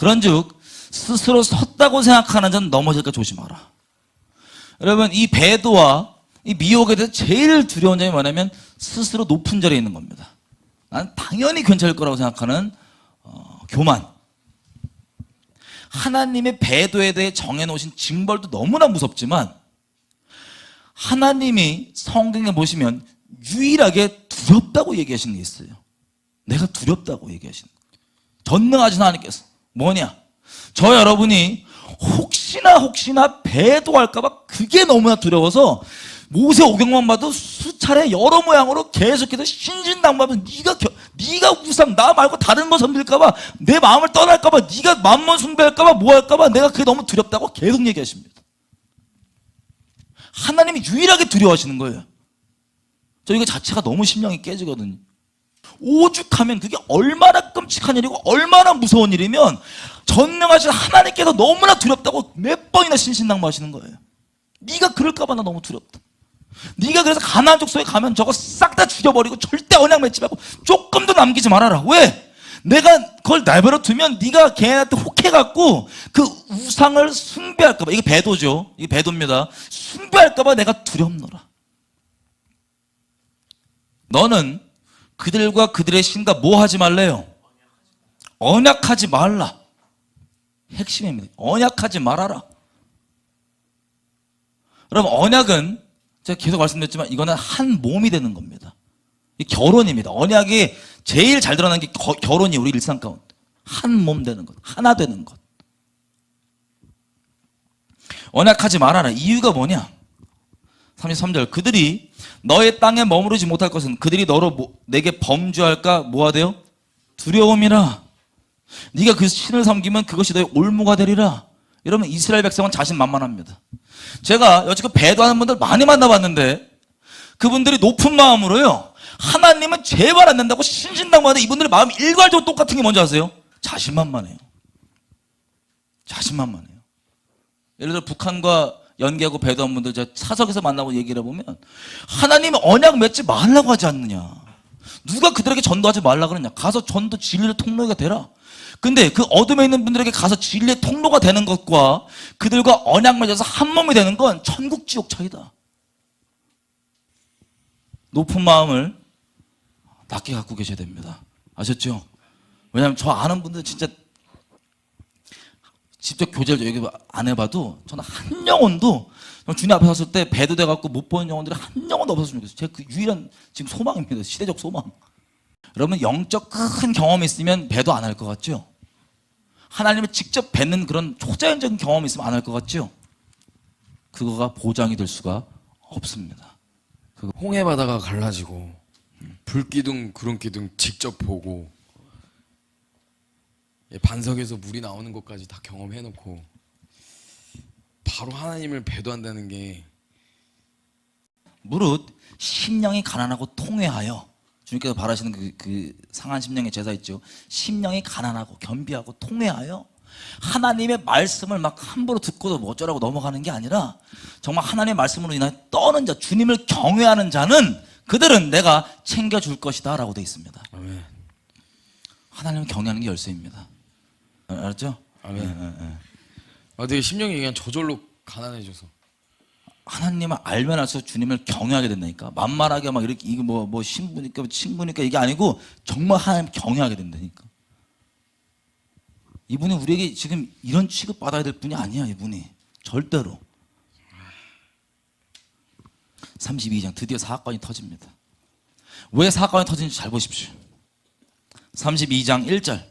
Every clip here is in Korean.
그런즉 스스로 섰다고 생각하는 자는 넘어질까 조심하라. 여러분 이 배도와 이 미혹에 대해서 제일 두려운 점이 뭐냐면 스스로 높은 자리에 있는 겁니다. 난 당연히 괜찮을 거라고 생각하는 어, 교만. 하나님의 배도에 대해 정해놓으신 징벌도 너무나 무섭지만 하나님이 성경에 보시면 유일하게 두렵다고 얘기하시는 게 있어요. 내가 두렵다고 얘기하시는. 전능하신 하나님께서 뭐냐? 저 여러분이 혹시나 혹시나 배도할까봐 그게 너무나 두려워서 모세 오경만 봐도 수차례 여러 모양으로 계속해서 신신당부하면 네가 겨- 네가 우상 나 말고 다른 거 섬길까봐 내 마음을 떠날까봐 네가 만몬 숭배할까봐 뭐 할까봐 내가 그게 너무 두렵다고 계속 얘기하십니다. 하나님이 유일하게 두려워하시는 거예요. 저 이거 자체가 너무 심령이 깨지거든요. 오죽하면 그게 얼마나 끔찍한 일이고 얼마나 무서운 일이면 전능하신 하나님께서 너무나 두렵다고 몇 번이나 신신당부하시는 거예요. 네가 그럴까 봐 나 너무 두렵다. 네가 그래서 가나안 족속에 가면 저거 싹 다 죽여버리고 절대 언약 맺지 말고 조금도 남기지 말아라. 왜? 내가 그걸 내버려 두면 네가 걔한테 혹해갖고 그 우상을 숭배할까봐 이게 배도죠. 이게 배도입니다. 숭배할까봐 내가 두렵노라. 너는 그들과 그들의 신과 뭐 하지 말래요? 언약하지 말라. 핵심입니다. 언약하지 말아라. 여러분 언약은 제가 계속 말씀드렸지만 이거는 한 몸이 되는 겁니다. 이 결혼입니다. 언약이 제일 잘 드러나는 게 거- 결혼이 우리 일상 가운데 한 몸 되는 것, 하나 되는 것. 언약하지 말아라. 이유가 뭐냐? 33절 그들이 너의 땅에 머무르지 못할 것은 그들이 너로 뭐- 내게 범죄할까 뭐하대요? 두려움이라. 네가 그 신을 섬기면 그것이 너의 올무가 되리라. 이러면 이스라엘 백성은 자신만만합니다. 제가 여지껏 배도하는 분들 많이 만나봤는데 그분들이 높은 마음으로요. 하나님은 제발 안 된다고 신신당부하는데 이분들의 마음이 일괄적으로 똑같은 게 뭔지 아세요? 자신만만해요. 자신만만해요. 예를 들어 북한과 연계하고 배도한 분들 제가 사석에서 만나고 얘기를 해보면 하나님이 언약 맺지 말라고 하지 않느냐. 누가 그들에게 전도하지 말라 그러냐. 가서 전도 진리의 통로가 되라. 근데 그 어둠에 있는 분들에게 가서 진리의 통로가 되는 것과 그들과 언약 맺어서 한 몸이 되는 건 천국 지옥 차이다. 높은 마음을 낮게 갖고 계셔야 됩니다. 아셨죠? 왜냐하면 저 아는 분들 진짜 직접 교제를 여기 안 해봐도 저는 한 영혼도 저 주님 앞에 섰을 때 배도돼 갖고 못 보는 영혼들이 한 영혼도 없었으면 좋겠어요. 제 그 유일한 지금 소망입니다. 시대적 소망. 여러분 영적 큰 경험이 있으면 배도 안 할 것 같죠? 하나님을 직접 뵙는 그런 초자연적인 경험이 있으면 안 할 것 같죠? 그거가 보장이 될 수가 없습니다. 홍해 바다가 갈라지고 불기둥 구름기둥 직접 보고 예, 반석에서 물이 나오는 것까지 다 경험해놓고 바로 하나님을 배도한다는 게 무릇 심령이 가난하고 통회하여 주님께서 바라시는 그, 그 상한 심령의 제사 있죠. 심령이 가난하고 겸비하고 통회하여 하나님의 말씀을 막 함부로 듣고도 뭐 어쩌라고 넘어가는 게 아니라 정말 하나님의 말씀으로 인하여 떠는 자, 주님을 경외하는 자는 그들은 내가 챙겨줄 것이다 라고 되어 있습니다. 아멘 하나님을 경외하는 게 열쇠입니다. 어, 알았죠? 아멘. 예, 예, 예. 아 되게 심령이 그냥 저절로 가난해져서 하나님을 알면 알수록 주님을 경외하게 된다니까. 만만하게 막 이렇게 이거 뭐뭐 신부니까 친구니까 이게 아니고 정말 하나님 경외하게 된다니까. 이분이 우리에게 지금 이런 취급 받아야 될 분이 아니야, 이분이. 절대로. 32장 드디어 사건이 터집니다. 왜 사건이 터진지 잘 보십시오. 32장 1절.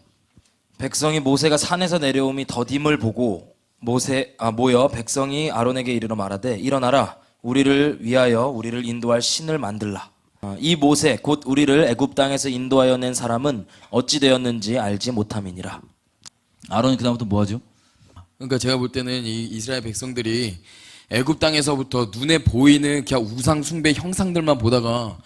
백성이 모세가 산에서 내려옴이 더딤을 보고 모세 아 모여 백성이 아론에게 이르러 말하되 일어나라. 우리를 위하여 우리를 인도할 신을 만들라. 아, 이 모세 곧 우리를 애굽 땅에서 인도하여 낸 사람은 어찌 되었는지 알지 못함이니라. 아론이 그다음부터 뭐 하죠? 그러니까 제가 볼 때는 이 이스라엘 백성들이 애굽 땅에서부터 눈에 보이는 그냥 우상 숭배 형상들만 보다가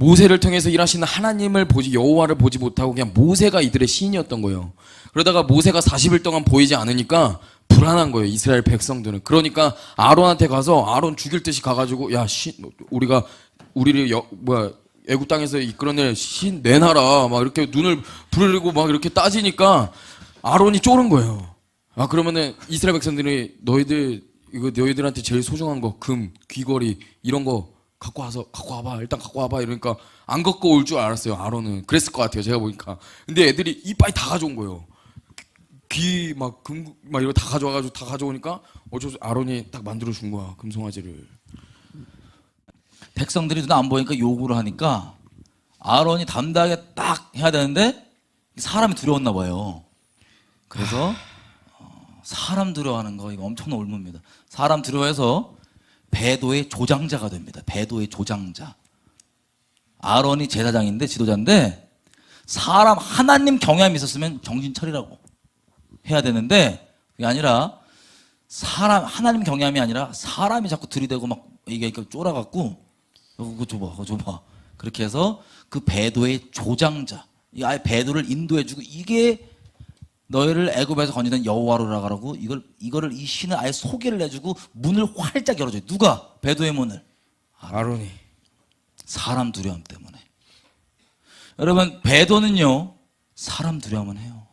모세를 통해서 일하시는 하나님을 보지 여호와를 보지 못하고 그냥 모세가 이들의 신이었던 거예요. 그러다가 모세가 40일 동안 보이지 않으니까 불안한 거예요. 이스라엘 백성들은. 그러니까 아론한테 가서 아론 죽일 듯이 가가지고 야 신 우리가 우리를 여, 뭐야 애굽 땅에서 이끌어낼 신 내놔라 막 이렇게 눈을 부르고 막 이렇게 따지니까 아론이 쫄은 거예요. 아 그러면은 이스라엘 백성들이 너희들 이거 너희들한테 제일 소중한 거 금, 귀걸이 이런 거 갖고 와서 갖고 와봐. 일단 갖고 와봐. 이러니까 안 갖고 올 줄 알았어요. 아론은 그랬을 것 같아요. 제가 보니까. 근데 애들이 이빨이 다 가져온 거예요. 귀 막금막 이거 다 가져와가지고 다 가져오니까 어쩔 수 아론이 딱 만들어 준 거야. 금송아지를. 백성들이 눈안 보니까 요구를 하니까 아론이 담대하게 딱 해야 되는데 사람이 두려웠나 봐요. 그래서 어, 사람 두려워하는 거 이거 엄청난 올무입니다. 사람 두려워해서 배도의 조장자가 됩니다. 배도의 조장자. 아론이 제사장인데 지도자인데 사람 하나님 경외함이 있었으면 정신 차리라고 해야 되는데 그게 아니라 사람 하나님 경외함이 아니라 사람이 자꾸 들이대고 막 이게 쫄아갖고 어, 그거 줘봐 그거 줘봐 그렇게 해서 그 배도의 조장자 이 아예 배도를 인도해주고 이게 너희를 애굽에서 건지던 여호와로라 가라고 이걸 이거를 이 신을 아예 소개를 해주고 문을 활짝 열어줘요. 누가? 배도의 문을. 아론이. 사람 두려움 때문에. 여러분 배도는요 사람 두려움은 해요.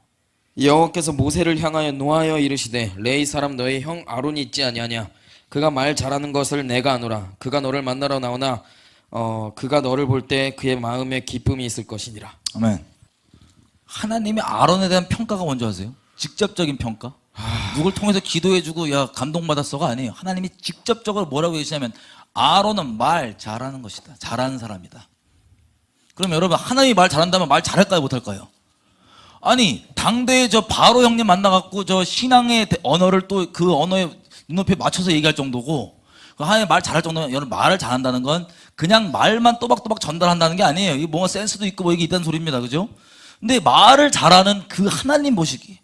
여호와께서 모세를 향하여 노하여 이르시되 레이 사람 너의 형 아론이 있지 아니하냐? 그가 말 잘하는 것을 내가 아노라. 그가 너를 만나러 나오나? 어 그가 너를 볼 때 그의 마음에 기쁨이 있을 것이니라. 아멘. 하나님이 아론에 대한 평가가 뭔지 아세요? 직접적인 평가. 누굴 통해서 기도해주고 야 감동받았어가 아니에요. 하나님이 직접적으로 뭐라고 얘기하시냐면 아론은 말 잘하는 것이다. 잘하는 사람이다. 그럼 여러분 하나님이 말 잘한다면 말 잘할까요 못할까요? 아니 당대에 저 바로 형님 만나갖고 저 신앙의 대- 언어를 또 그 언어에 눈높이에 맞춰서 얘기할 정도고 그 하나님 말 잘할 정도면 여러분 말을 잘한다는 건 그냥 말만 또박또박 전달한다는 게 아니에요. 이게 뭔가 센스도 있고 뭐 이게 있다는 소리입니다. 그죠? 근데 말을 잘하는 그 하나님 보시기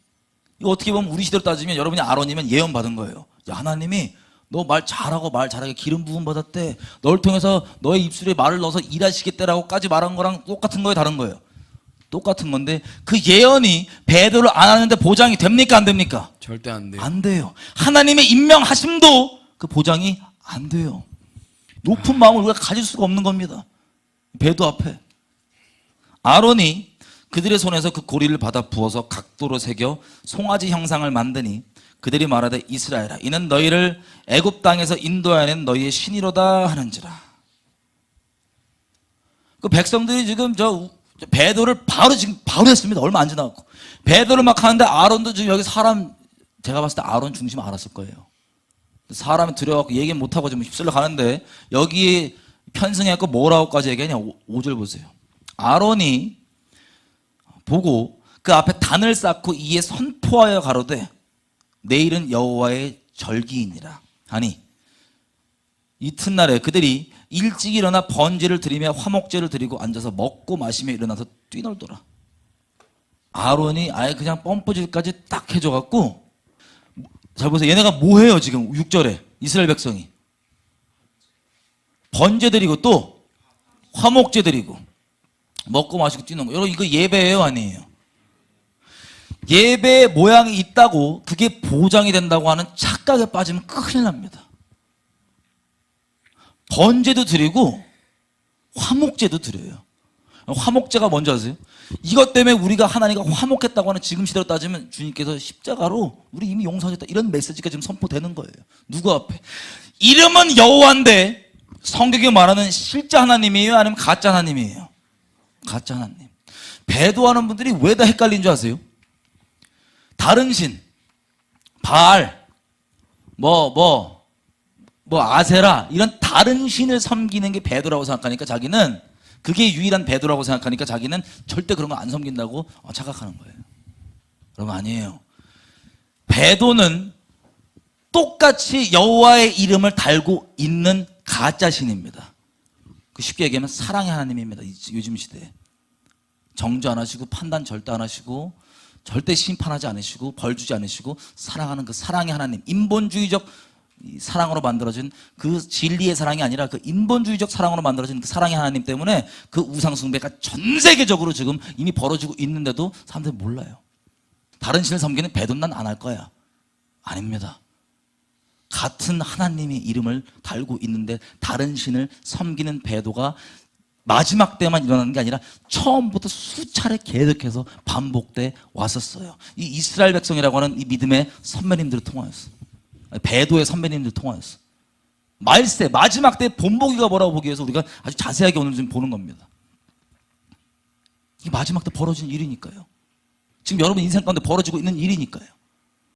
이거 어떻게 보면 우리 시대로 따지면 여러분이 아론이면 예언 받은 거예요. 야, 하나님이 너 말 잘하고 말 잘하게 기름 부음 받았대. 널 통해서 너의 입술에 말을 넣어서 일하시겠다라고까지 말한 거랑 똑같은 거예요, 다른 거예요? 똑같은 건데 그 예언이 배도를 안 하는데 보장이 됩니까, 안 됩니까? 절대 안 돼요 안 돼요. 하나님의 임명하심도 그 보장이 안 돼요. 높은 마음을 우리가 가질 수가 없는 겁니다. 배도 앞에. 아론이 그들의 손에서 그 고리를 받아 부어서 각도로 새겨 송아지 형상을 만드니 그들이 말하되 이스라엘아 이는 너희를 애굽 땅에서 인도하는 너희의 신이로다 하는지라. 그 백성들이 지금 저 배도를 바로 지금 바로 했습니다. 얼마 안 지나고 배도를 막 하는데 아론도 지금 여기 사람 제가 봤을 때 아론 중심 알았을 거예요. 사람이 들여갖고 얘기 못 하고 좀 휩쓸려 가는데 여기 편승해갖고 뭐라고까지 얘기하냐 5절 보세요. 아론이 보고 그 앞에 단을 쌓고 이에 선포하여 가로되 내일은 여호와의 절기이니라. 하니 이튿날에 그들이 일찍 일어나 번제를 드리며 화목제를 드리고 앉아서 먹고 마시며 일어나서 뛰놀더라. 아론이 아예 그냥 펌프질까지 딱 해줘갖고 잘 보세요. 얘네가 뭐 해요 지금? 6절에. 이스라엘 백성이. 번제 드리고 또 화목제 드리고 먹고 마시고 뛰는 거. 여러분 이거 예배예요 아니에요? 예배의 모양이 있다고 그게 보장이 된다고 하는 착각에 빠지면 큰일 납니다. 번제도 드리고 화목제도 드려요. 화목제가 뭔지 아세요? 이것 때문에 우리가 하나님과 화목했다고 하는 지금 시대로 따지면 주님께서 십자가로 우리 이미 용서하셨다 이런 메시지가 지금 선포되는 거예요. 누구 앞에? 이름은 여호와인데 성경이 말하는 실제 하나님이에요? 아니면 가짜 하나님이에요? 가짜 하나님. 배도하는 분들이 왜 다 헷갈린 줄 아세요? 다른 신, 바알, 뭐, 뭐, 뭐, 아세라, 이런 다른 신을 섬기는 게 배도라고 생각하니까 자기는 그게 유일한 배도라고 생각하니까 자기는 절대 그런 거 안 섬긴다고 어, 착각하는 거예요. 거 아니에요. 배도는 똑같이 여호와의 이름을 달고 있는 가짜 신입니다. 그 쉽게 얘기하면 사랑의 하나님입니다. 이- 요즘 시대에. 정죄 안 하시고 판단 절대 안 하시고 절대 심판하지 않으시고 벌 주지 않으시고 사랑하는 그 사랑의 하나님 인본주의적 이 사랑으로 만들어진 그 진리의 사랑이 아니라 그 인본주의적 사랑으로 만들어진 그 사랑의 하나님 때문에 그 우상 숭배가 전 세계적으로 지금 이미 벌어지고 있는데도 사람들이 몰라요. 다른 신을 섬기는 배도 난안 할 거야. 아닙니다. 같은 하나님의 이름을 달고 있는데 다른 신을 섬기는 배도가 마지막 때만 일어나는 게 아니라 처음부터 수차례 계속해서 반복돼 왔었어요. 이 이스라엘 백성이라고 하는 이 믿음의 선배님들을 통하였어. 배도의 선배님들 을 통하였어. 말세 마지막 때 본보기가 뭐라고 보기 위해서 우리가 아주 자세하게 오늘 좀 보는 겁니다. 이 마지막 때 벌어진 일이니까요. 지금 여러분 인생 가운데 벌어지고 있는 일이니까요.